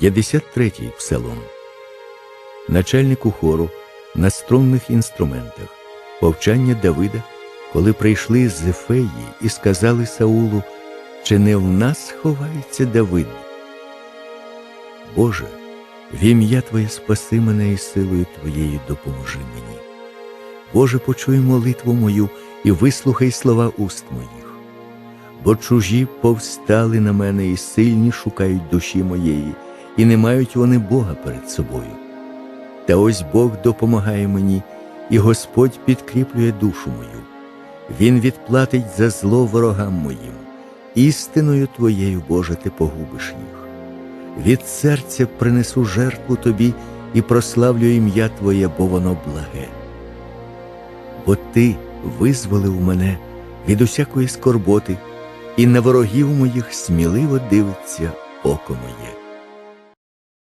53-й псалом. Начальнику хору на струнних інструментах. Повчання Давида, коли прийшли з Ефеї і сказали Саулу, чи не в нас ховається Давид? Боже, в ім'я Твоє спаси мене і силою Твоєю допоможи мені. Боже, почуй молитву мою і вислухай слова уст моїх. Бо чужі повстали на мене і сильні шукають душі моєї, і не мають вони Бога перед собою. Та ось Бог допомагає мені, і Господь підкріплює душу мою. Він відплатить за зло ворогам моїм. Істиною Твоєю, Боже, ти погубиш їх. Від серця принесу жертву Тобі і прославлю ім'я Твоє, бо воно благе. Бо Ти визволив мене від усякої скорботи, і на ворогів моїх сміливо дивиться око моє.